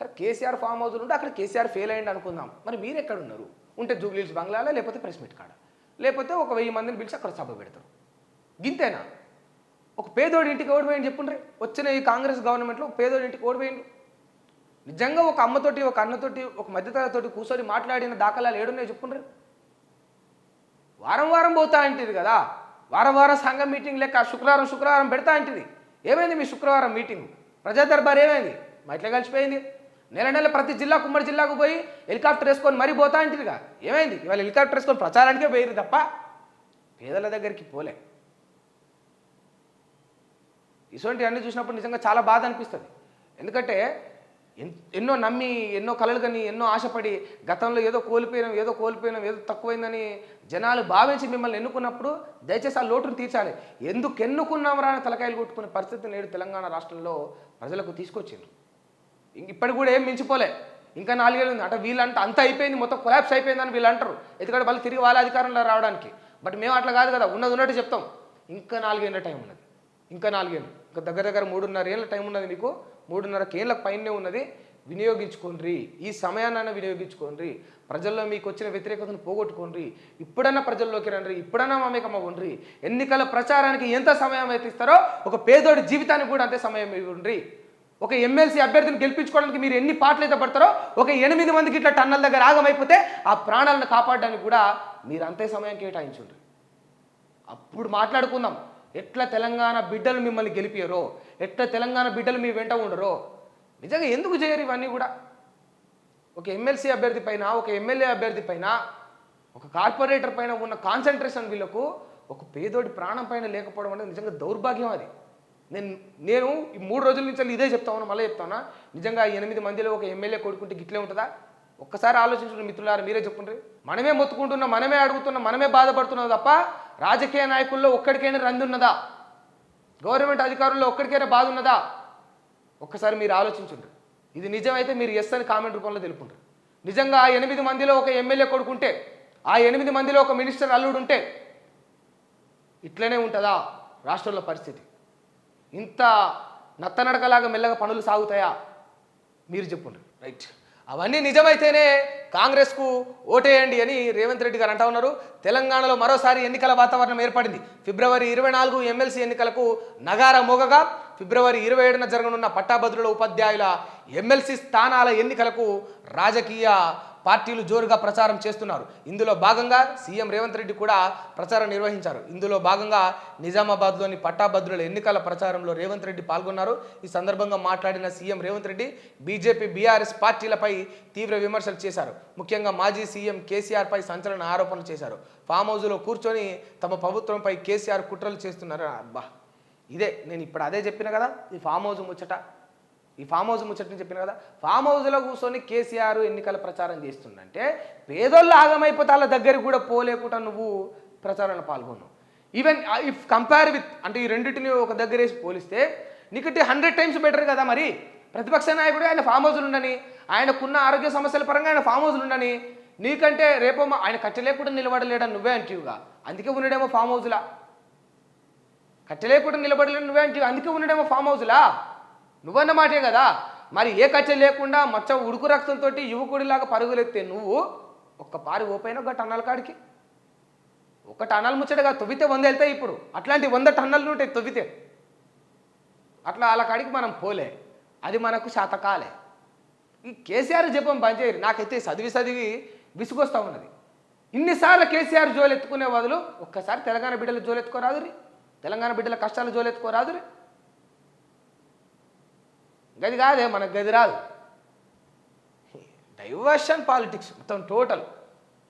సరే KCR farm house ఉంటే అక్కడ కేసీఆర్ ఫెయిల్ అయ్యండి అనుకుందాం. మరి మీరు ఎక్కడ ఉన్నారు ఉంటే జూబ్లీస్ బంగ్లాలో లేకపోతే ప్రెస్ మీట్ కాడ? లేకపోతే ఒక వెయ్యి మందిని పిలిచి అక్కడ సభ పెడతారు. గింతేనా? ఒక పేదోడి ఇంటికి ఓడిపోయింది చెప్పుండ్రి. వచ్చిన ఈ కాంగ్రెస్ గవర్నమెంట్లో ఒక పేదోడి ఇంటికి ఓడిపోయింది నిజంగా ఒక అమ్మతోటి ఒక అన్నతోటి ఒక మధ్యతరగతితోటి కూర్చొని మాట్లాడిన దాఖలాలు ఏడున్నాయి చెప్పుండ్రి. వారం వారం పోతా అంటిది కదా. వారం వారం సంఘం మీటింగ్ లెక్క శుక్రవారం శుక్రవారం పెడతా అంటిది. ఏమైంది మీ శుక్రవారం మీటింగ్? ప్రజా దర్బార్ ఏమైంది? మా ఇట్లా కలిసిపోయింది. నెల నెల ప్రతి జిల్లా కుమ్మడి జిల్లాకు పోయి హెలికాప్టర్ వేసుకొని మరీ పోతా అంటారుగా. ఏమైంది? ఇవాళ హెలికాప్టర్ వేసుకొని ప్రచారానికే పోయిరు తప్ప పేదల దగ్గరికి పోలే. ఇటువంటివన్నీ చూసినప్పుడు నిజంగా చాలా బాధ అనిపిస్తుంది. ఎందుకంటే ఎన్- ఎన్నో నమ్మి ఎన్నో కలలు కానీ ఎన్నో ఆశపడి గతంలో ఏదో కోల్పోయినాం ఏదో కోల్పోయినాం ఏదో తక్కువైందని జనాలు భావించి మిమ్మల్ని ఎన్నుకున్నప్పుడు దయచేసి ఆ లోటును తీర్చాలి. ఎందుకు ఎన్నుకున్నాం రాని తలకాయలు కొట్టుకునే పరిస్థితి నేడు తెలంగాణ రాష్ట్రంలో ప్రజలకు తీసుకొచ్చిండ్రు. ఇప్పటికి కూడా ఏం మించిపోలే. ఇంకా నాలుగేళ్ళు ఉంది. అంటే వీళ్ళంటే అంత అయిపోయింది. మొత్తం కొలాప్స్ అయిపోయిందని వీళ్ళు అంటారు. ఎందుకంటే వాళ్ళు తిరిగి వాళ్ళ అధికారంలో రావడానికి. బట్ మేము అట్లా కాదు కదా. ఉన్నది ఉన్నట్టు చెప్తాం. ఇంకా నాలుగేళ్ళ టైం ఉన్నది. ఇంకా నాలుగేళ్ళు. ఇంకా దగ్గర దగ్గర మూడున్నర ఏళ్ళ టైం ఉన్నది మీకు. మూడున్నర ఏళ్ళ పైనే ఉన్నది. వినియోగించుకోండి. ఈ సమయాన్ని వినియోగించుకోండి. ప్రజల్లో మీకు వచ్చిన వ్యతిరేకతను పోగొట్టుకోండి. ఇప్పుడన్నా ప్రజల్లోకి రండి. ఇప్పుడన్నా మమేకమ్మ ఉండ్రి ఎన్నికల ప్రచారానికి ఎంత సమయం అయితే ఇస్తారో ఒక పేదోడి జీవితానికి కూడా అంతే సమయం ఇవ్వండి. ఒక ఎమ్మెల్సీ అభ్యర్థిని గెలిపించుకోవడానికి మీరు ఎన్ని పాటలు అయితే పడతారో ఒక ఎనిమిది మందికి ఇట్లా టన్నల దగ్గర ఆగమైపోతే ఆ ప్రాణాలను కాపాడడానికి కూడా మీరు అంతే సమయం కేటాయించండి అప్పుడు మాట్లాడుకుందాం. ఎట్లా తెలంగాణ బిడ్డలు మిమ్మల్ని గెలిపారో ఎట్లా తెలంగాణ బిడ్డలు మీ వెంట ఉండరో. నిజంగా ఎందుకు చేయరు ఇవన్నీ కూడా? ఒక ఎమ్మెల్సీ అభ్యర్థి పైన ఒక ఎమ్మెల్యే అభ్యర్థి పైన ఒక కార్పొరేటర్ పైన ఉన్న కాన్సన్ట్రేషన్ వీళ్ళకు ఒక పేదోడి ప్రాణం పైన లేకపోవడం అనేది నిజంగా దౌర్భాగ్యం అది. నేను నేను ఈ మూడు రోజుల నుంచి ఇదే చెప్తాను మళ్ళీ చెప్తానా నిజంగా ఎనిమిది మందిలో ఒక ఎమ్మెల్యే కొడుకుంటే గిట్లే ఉంటుందా? ఒక్కసారి ఆలోచించండి మిత్రులారా మీరే చెప్పుండ్రి మనమే మొత్తుకుంటున్నాం మనమే అడుగుతున్నాం మనమే బాధపడుతున్నాం తప్ప రాజకీయ నాయకుల్లో ఒక్కడికైనా రంది ఉన్నదా? గవర్నమెంట్ అధికారుల్లో ఒక్కడికైనా బాధ ఉన్నదా? ఒక్కసారి మీరు ఆలోచించండి. ఇది నిజమైతే మీరు ఎస్ అని కామెంట్ రూపంలో తెలుపుండ్రు. నిజంగా ఆ ఎనిమిది మందిలో ఒక ఎమ్మెల్యే కొడుకుంటే ఆ ఎనిమిది మందిలో ఒక మినిస్టర్ అల్లుడు ఉంటే ఇట్లనే ఉంటుందా రాష్ట్రంలో పరిస్థితి? ఇంత నత్తనడకలాగా మెల్లగా పనులు సాగుతాయా? మీరు చెప్పండి రైట్ అవన్నీ నిజమైతేనే కాంగ్రెస్కు ఓటేయండి అని రేవంత్ రెడ్డి గారు అంటా ఉన్నారు. తెలంగాణలో మరోసారి ఎన్నికల వాతావరణం ఏర్పడింది. ఫిబ్రవరి ఇరవై నాలుగు ఎమ్మెల్సీ ఎన్నికలకు నగార మోగగా ఫిబ్రవరి ఇరవై ఏడున జరగనున్న పట్టాభద్రుల ఉపాధ్యాయుల ఎమ్మెల్సీ స్థానాల ఎన్నికలకు రాజకీయ పార్టీలు జోరుగా ప్రచారం చేస్తున్నారు. ఇందులో భాగంగా సీఎం రేవంత్ రెడ్డి కూడా ప్రచారం నిర్వహించారు. ఇందులో భాగంగా నిజామాబాద్లోని పట్టాభద్రుల ఎన్నికల ప్రచారంలో రేవంత్ రెడ్డి పాల్గొన్నారు. ఈ సందర్భంగా మాట్లాడిన CM Revanth Reddy BJP BRS పార్టీలపై తీవ్ర విమర్శలు చేశారు. ముఖ్యంగా మాజీ సీఎం కేసీఆర్ పై సంచలన ఆరోపణలు చేశారు. ఫామ్ హౌస్లో కూర్చొని తమ ప్రభుత్వంపై కేసీఆర్ కుట్రలు చేస్తున్నారు. అబ్బా! ఇదే నేను ఇప్పుడు అదే చెప్పిన కదా? ఈ ఫామ్ హౌస్ ముచ్చట. ఈ ఫామ్ హౌస్ ముచ్చట్ని చెప్పిన కదా ఫామ్ హౌస్లో కూర్చొని కేసీఆర్ ఎన్నికల ప్రచారం చేస్తుందంటే పేదోళ్ళు ఆగమైపోతే వాళ్ళ దగ్గరికి కూడా పోలేకుండా నువ్వు ప్రచారంలో పాల్గొన్నావు. ఈవెన్ ఇఫ్ కంపేర్ విత్ అంటే ఈ రెండింటిని ఒక దగ్గర వేసి పోలిస్తే నీకటి హండ్రెడ్ టైమ్స్ బెటర్ కదా మరి. ప్రతిపక్ష నాయకుడు ఆయన ఫామ్ హౌస్లు ఉండని ఆయనకున్న ఆరోగ్య సమస్యల పరంగా ఆయన ఫామ్ హౌస్లు ఉండని నీకంటే రేపో ఆయన కట్టలేకుండా నిలబడలేడని నువ్వే అంటీవుగా. అందుకే ఉండడేమో ఫామ్ హౌస్లా. కట్టలేకుండా నిలబడలేడు నువ్వే అంటే అందుకే ఉండడేమో ఫామ్ హౌస్లా. నువ్వన్న మాటే కదా? మరి ఏ ఖర్చు లేకుండా మచ్చ ఉడుకు రక్తంతో యువకుడిలాగా పరుగులెత్తే నువ్వు ఒక్క పారి ఓపైన ఒక టన్నల కాడికి. ఒక టన్నల్ ముచ్చటగా తొవ్వితే వంద వెళ్తాయి ఇప్పుడు. అట్లాంటి వంద టన్నలు ఉంటాయి తొవ్వితే. అట్లా అలా కాడికి మనం పోలే. అది మనకు శాతకాలే. ఈ కేసీఆర్ జపం పనిచేయరు నాకైతే చదివి చదివి విసుగొస్తా ఉన్నది. ఇన్నిసార్లు కేసీఆర్ జోలెత్తుకునే బదులు ఒక్కసారి తెలంగాణ బిడ్డల జోలెత్తుకోరాదురి తెలంగాణ బిడ్డల కష్టాలు జోలెత్తుకోరాదురి గది కాదే మనకు గది రాదు. డైవర్షన్ పాలిటిక్స్ మొత్తం టోటల్.